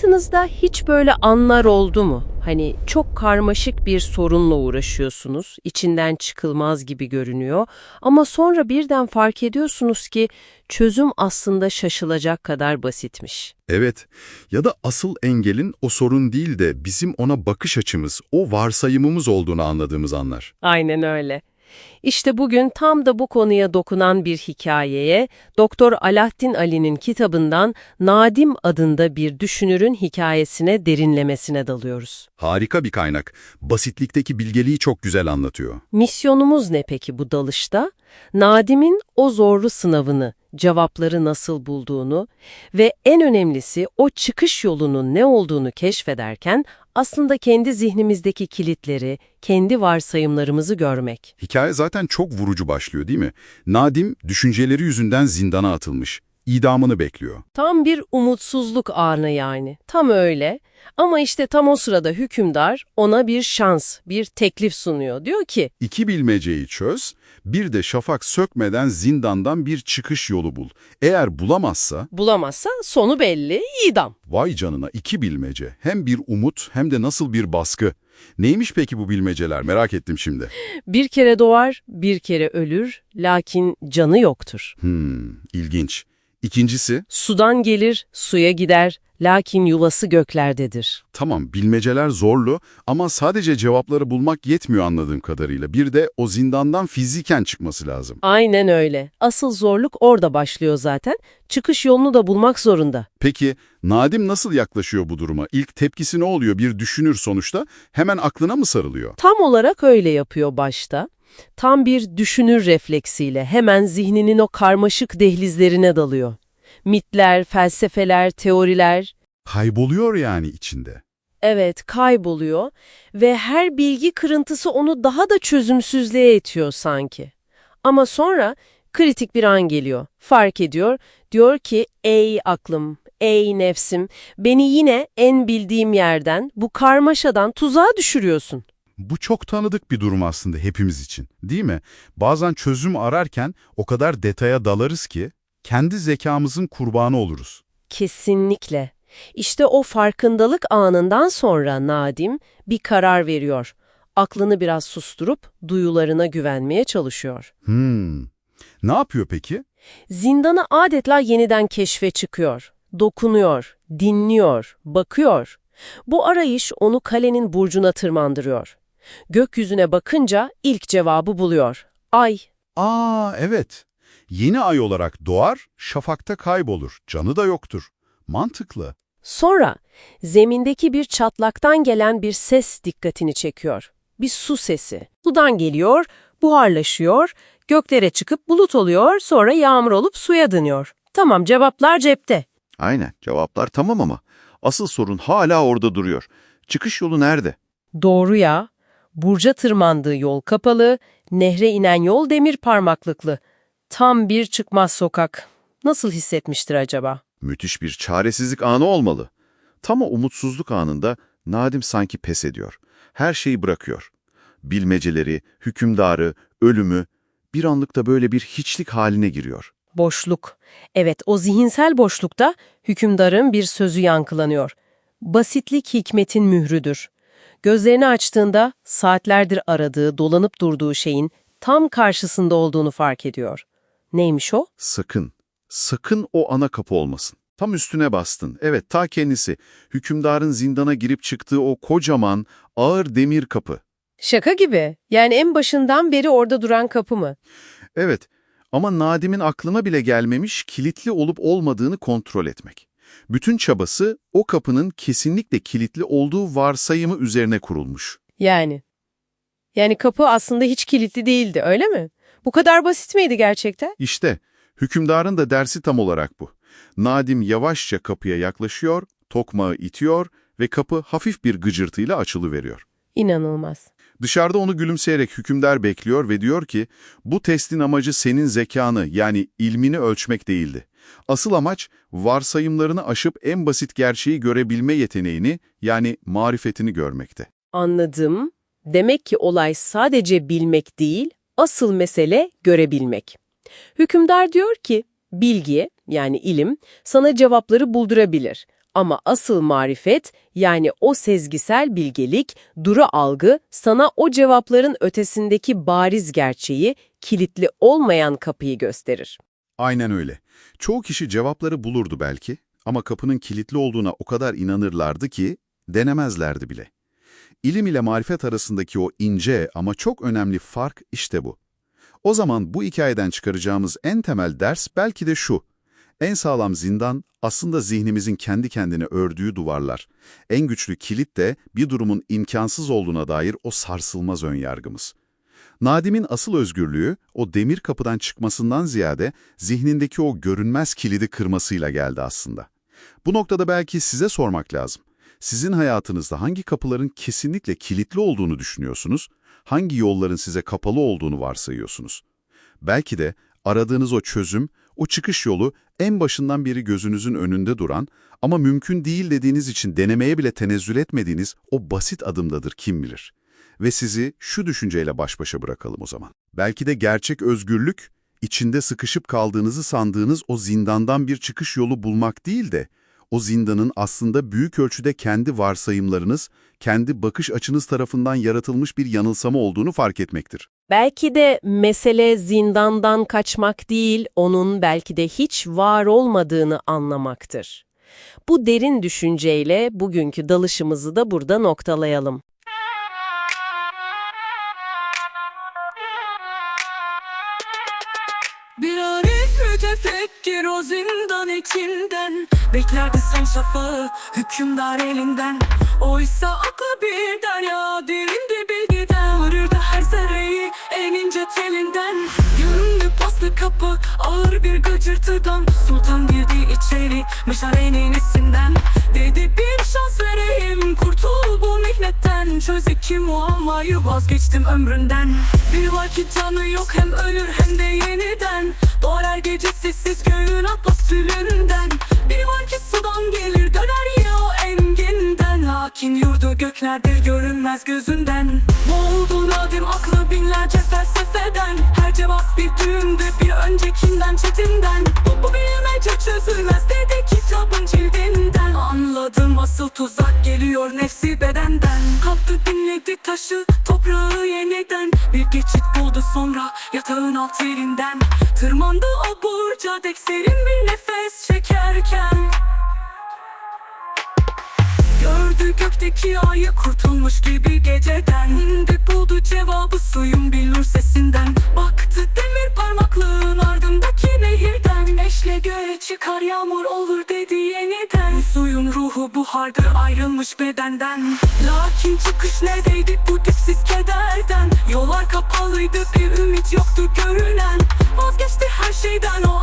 Hayatınızda hiç böyle anlar oldu mu? Hani çok karmaşık bir sorunla uğraşıyorsunuz, içinden çıkılmaz gibi görünüyor ama sonra birden fark ediyorsunuz ki çözüm aslında şaşılacak kadar basitmiş. Evet ya da asıl engelin o sorun değil de bizim ona bakış açımız, o varsayımımız olduğunu anladığımız anlar. Aynen öyle. İşte bugün tam da bu konuya dokunan bir hikayeye Doktor Alaaddin Ali'nin kitabından Nadim adında bir düşünürün hikayesine derinlemesine dalıyoruz. Harika bir kaynak. Basitlikteki bilgeliği çok güzel anlatıyor. Misyonumuz ne peki bu dalışta? Nadim'in o zorlu sınavını, cevapları nasıl bulduğunu ve en önemlisi o çıkış yolunun ne olduğunu keşfederken aslında kendi zihnimizdeki kilitleri, kendi varsayımlarımızı görmek. Hikaye zaten çok vurucu başlıyor değil mi? Nadim düşünceleri yüzünden zindana atılmış. İdamını bekliyor. Tam bir umutsuzluk anı yani. Tam öyle. Ama işte tam o sırada hükümdar ona bir şans, bir teklif sunuyor. Diyor ki, İki bilmeceyi çöz, bir de şafak sökmeden zindandan bir çıkış yolu bul. Eğer bulamazsa, bulamazsa sonu belli, idam. vay canına iki bilmece. Hem bir umut hem de nasıl bir baskı. Neymiş peki bu bilmeceler merak ettim şimdi. Bir kere doğar, bir kere ölür, lakin canı yoktur. Hmm, ilginç. İkincisi, Sudan gelir, suya gider, lakin yuvası göklerdedir. tamam bilmeceler zorlu ama sadece cevapları bulmak yetmiyor anladığım kadarıyla. Bir de o zindandan fiziken çıkması lazım. Aynen öyle. Asıl zorluk orada başlıyor zaten. Çıkış yolunu da bulmak zorunda. Peki Nadim nasıl yaklaşıyor bu duruma? İlk tepkisi ne oluyor? Bir düşünür sonuçta. Hemen aklına mı sarılıyor? Tam olarak öyle yapıyor başta. Tam bir düşünür refleksiyle hemen zihninin o karmaşık dehlizlerine dalıyor. Mitler, felsefeler, teoriler, Kayboluyor yani içinde. evet kayboluyor ve her bilgi kırıntısı onu daha da çözümsüzlüğe itiyor sanki. Ama sonra kritik bir an geliyor. Fark ediyor, diyor ki ey aklım, ey nefsim beni yine en bildiğim yerden, bu karmaşadan tuzağa düşürüyorsun. Bu çok tanıdık bir durum aslında hepimiz için, değil mi? Bazen çözüm ararken o kadar detaya dalarız ki kendi zekamızın kurbanı oluruz. Kesinlikle. İşte o farkındalık anından sonra Nadim bir karar veriyor. Aklını biraz susturup duyularına güvenmeye çalışıyor. Hmm. Ne yapıyor peki? Zindanı adeta yeniden keşfe çıkıyor. Dokunuyor, dinliyor, bakıyor. Bu arayış onu kalenin burcuna tırmandırıyor. Gökyüzüne bakınca ilk cevabı buluyor. Ay. Aa evet. Yeni ay olarak doğar, şafakta kaybolur. Canı da yoktur. Mantıklı. Sonra zemindeki bir çatlaktan gelen bir ses dikkatini çekiyor. Bir su sesi. Sudan geliyor, buharlaşıyor, göklere çıkıp bulut oluyor, sonra yağmur olup suya dönüyor. Tamam cevaplar cepte. Aynen, cevaplar tamam ama asıl sorun hala orada duruyor. Çıkış yolu nerede? Doğru ya. Burca tırmandığı yol kapalı, nehre inen yol demir parmaklıklı. Tam bir çıkmaz sokak. Nasıl hissetmiştir acaba? Müthiş bir çaresizlik anı olmalı. Tam o umutsuzluk anında Nadim sanki pes ediyor. Her şeyi bırakıyor. Bilmeceleri, hükümdarı, ölümü bir anlıkta böyle bir hiçlik haline giriyor. Boşluk. Evet, o zihinsel boşlukta hükümdarın bir sözü yankılanıyor. Basitlik hikmetin mührüdür. Gözlerini açtığında saatlerdir aradığı, dolanıp durduğu şeyin tam karşısında olduğunu fark ediyor. Neymiş o? Sakın, sakın o ana kapı olmasın. Tam üstüne bastın. Evet, ta kendisi. Hükümdarın zindana girip çıktığı o kocaman, ağır demir kapı. Şaka gibi. Yani en başından beri orada duran kapı mı? Evet ama Nadim'in aklına bile gelmemiş kilitli olup olmadığını kontrol etmek. Bütün çabası o kapının kesinlikle kilitli olduğu varsayımı üzerine kurulmuş. Yani. Yani kapı aslında hiç kilitli değildi, öyle mi? Bu kadar basit miydi gerçekten? İşte hükümdarın da dersi tam olarak bu. Nadim yavaşça kapıya yaklaşıyor, tokmağı itiyor ve kapı hafif bir gıcırtıyla açılıveriyor. İnanılmaz. Dışarıda onu gülümseyerek hükümdar bekliyor ve diyor ki, bu testin amacı senin zekanı yani ilmini ölçmek değildi. Asıl amaç varsayımlarını aşıp en basit gerçeği görebilme yeteneğini yani marifetini görmekte. Anladım. Demek ki olay sadece bilmek değil, asıl mesele görebilmek. Hükümdar diyor ki, bilgi yani ilim sana cevapları buldurabilir. Ama asıl marifet yani o sezgisel bilgelik, duru algı sana o cevapların ötesindeki bariz gerçeği, kilitli olmayan kapıyı gösterir. Aynen öyle. Çoğu kişi cevapları bulurdu belki ama kapının kilitli olduğuna o kadar inanırlardı ki denemezlerdi bile. İlim ile marifet arasındaki o ince ama çok önemli fark işte bu. O zaman bu hikayeden çıkaracağımız en temel ders belki de şu. En sağlam zindan aslında zihnimizin kendi kendine ördüğü duvarlar. En güçlü kilit de bir durumun imkansız olduğuna dair o sarsılmaz önyargımız. Nadim'in asıl özgürlüğü o demir kapıdan çıkmasından ziyade zihnindeki o görünmez kilidi kırmasıyla geldi aslında. Bu noktada belki size sormak lazım. Sizin hayatınızda hangi kapıların kesinlikle kilitli olduğunu düşünüyorsunuz? Hangi yolların size kapalı olduğunu varsayıyorsunuz? Belki de aradığınız o çözüm, o çıkış yolu en başından beri gözünüzün önünde duran ama mümkün değil dediğiniz için denemeye bile tenezzül etmediğiniz o basit adımdadır kim bilir. Ve sizi şu düşünceyle baş başa bırakalım o zaman. Belki de gerçek özgürlük, içinde sıkışıp kaldığınızı sandığınız o zindandan bir çıkış yolu bulmak değil de, o zindanın aslında büyük ölçüde kendi varsayımlarınız, kendi bakış açınız tarafından yaratılmış bir yanılsama olduğunu fark etmektir. Belki de mesele zindandan kaçmak değil, onun belki de hiç var olmadığını anlamaktır. Bu derin düşünceyle bugünkü dalışımızı da burada noktalayalım. Bir arif mütefekkir o zindan içinden Beklerdi son şafağı hükümdar elinden Oysa aklı bir derya derindi zerreyi en telinden. Göründü paslı kapı ağır bir gıcırtıdan. Sultan girdi içeri meşalenin isinden. Dedi bir şans vereyim kurtul bu mihnetten. Çöz iki muammayı vazgeçtim ömründen. Bir var ki canı yok hem ölür hem de yeniden. Doğar her gece sessiz göğün atlas tülünden. Bir var ki sudan gelir döner yine o enginden. Lakin yurdu göklerde görünmez gözünden felsefeden Her cevap bir düğümdü bir öncekinden çetinden Bu, bu bilmece çözülmez dedi kitabın cildinden. Anladım asıl tuzak geliyor nefsi bedenden. Kalktı dinledi taşı toprağı yeniden. Bir geçit buldu sonra yatağın alt yerinden. Tırmandı o burca dek serin bir nefes çekerken Gördü gökteki ayı kurtulmuş gibi geceden. İndi buldu cevabı suyun billur sesinden. Baktı demir parmaklığın ardındaki nehirden. Eşle göğe çıkar yağmur olur dedi yeniden. Suyun ruhu buhardır ayrılmış bedenden. Lakin çıkış neredeydi bu dipsiz kederden. Yollar kapalıydı bir ümit yoktu görünen. Vazgeçti her şeyden o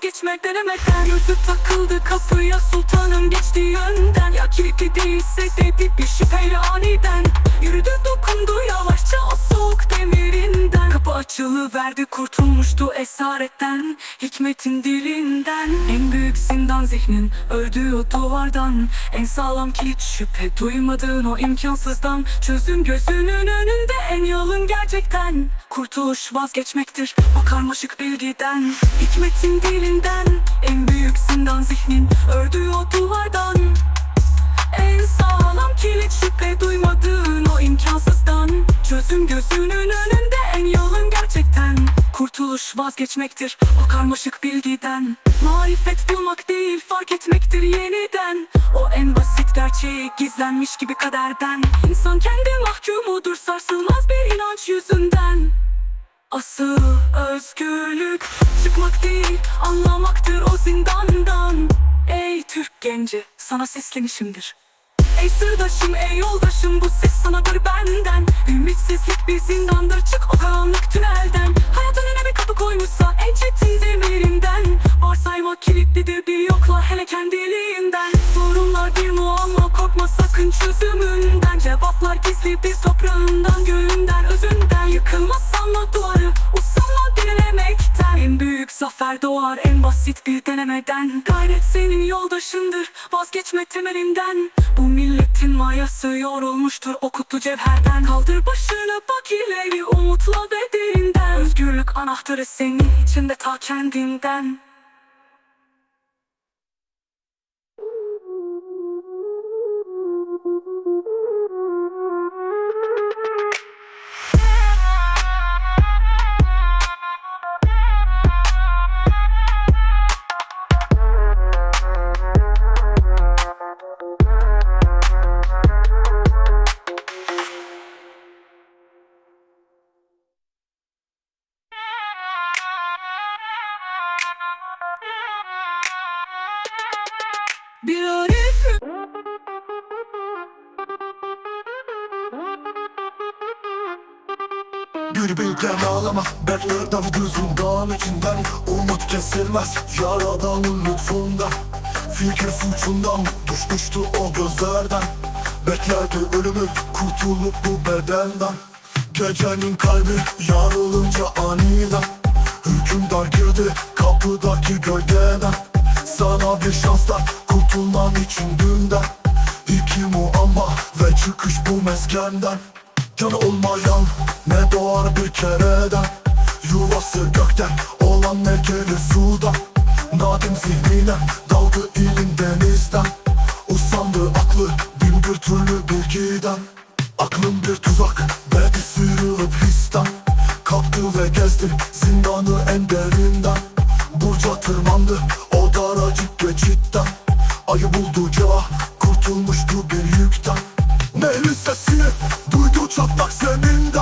basitliktedir vazgeçmek denemekten Gözü takıldı kapıya. Sultanın geçtiği yönden Ya kilitli değilse dedi bir şüpheyle aniden. Yürüdü dokundu yavaşça o soğuk demirinden. Kapı açılıverdi kurtulmuştu esaretten Hikmetin dilinden. En büyük zindan zihnin ördüğü duvardan. En sağlam kilit şüphe duymadığın o imkansızdan. Çözüm gözünün önünde en yolun gerçekten. Kurtuluş vazgeçmektir o karmaşık bilgiden. Hikmetin dilinden en büyük zindan zihnin ördüğü o duvardan. En sağlam kilit şüphe duymadığın o imkansızdan. Çözüm gözünün önünde en yolun gerçekten Kurtuluş vazgeçmektir. O karmaşık bilgiden. Marifet bulmak değil fark etmektir yeniden. O en basit gerçeği gizlenmiş gibi kaderden. İnsan kendi mahkumudur sarsılmaz bir inanç yüzünden. Asıl özgürlük çıkmak değil anlamaktır o zindandan. Ey Türk genci sana seslenişimdir. Ey sırdaşım ey yoldaşım bu ses sanadır benden. Ümitsizlik bir zindandır çık o Gizli bir toprağından göğünden özünden Yıkılmaz sanma duvarı usanma denemekten En büyük zafer doğar en basit bir denemeden. Gayret senin yoldaşındır vazgeçme temelinden. Bu milletin mayası yorulmuştur o kutlu cevherden. Kaldır başını bak ileri umutla ve derinden Özgürlük anahtarı senin içinde ta kendinden Bilgen ağlama Beklerden gözün dağın içinden. Umut kesilmez yaradanın lütfundan Fikir suçundan düşmüştü o gözlerden. Beklerdi ölümü kurtulup bu bedenden. Gecenin kalbi yarılınca aniden. Hükümdar girdi kapıdaki gölgeden. Sana bir şanslar kurtulman için dünden. İki muamma ve çıkış bu meskenden Canı olmayan doğar bir kereden. Yuvası gökten olan ne gelir sudan Nadim zihnine daldı ilim denizden. Usandı aklı bin bir türlü bilgiden. Aklım bir tuzak bir sıyrılıp histen. Kalktı ve gezdi zindanı en derinden. Burca tırmandı o daracık geçitten. Ayı buldu cevap kurtulmuştu bir yükten. Nehrin sesini duydu çatlak zeminden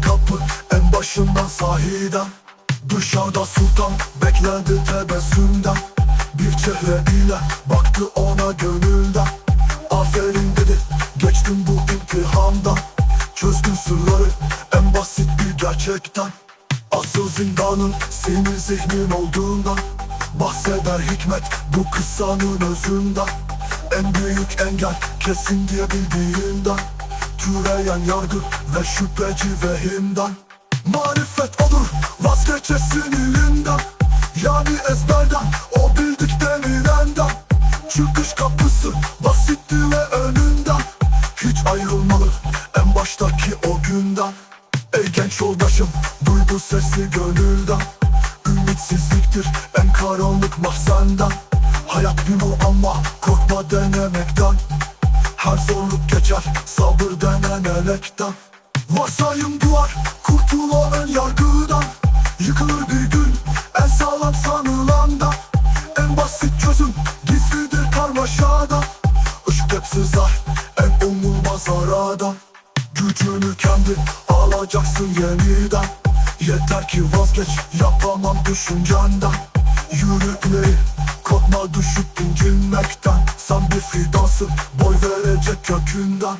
kapı en başından sahiden. Dışarıda sultan beklendi tebessümden. Bir çehre ile baktı ona gönülden. Aferin dedi geçtim bu imtihandan. Çözdün sırları en basit bir gerçekten. Asıl zindanın senin zihnin olduğundan. Bahseder hikmet bu kıssanın özünden. En büyük engel kesin diye bildiğinden Türeyen yargı ve şüpheci vehimden Marifet olur vazgeçesin ilinden. Yani ezberden o bildik denilenden Çıkış kapısı basitti ve önünden. Hiç ayrılmalı en baştaki o günden. Ey genç yoldaşım duy bu sesi gönülden. Ümitsizliktir en karanlık mahzenden. Hayat bir ama korkma denemekten her zorluk geçer sabır denen elekten. Varsayım duvar kurtul ön yargıdan. Yıkılır bir gün en sağlam sanılandan. En basit çözüm gizlidir karmaşadan. Işık hep en umulmaz aradan. Gücünü kendi alacaksın yeniden. Yeter ki vazgeç yapamam düşüncenden. Yürü ileri korkma düşüp incinmekten Sen bir fidansın boy verecek kökünden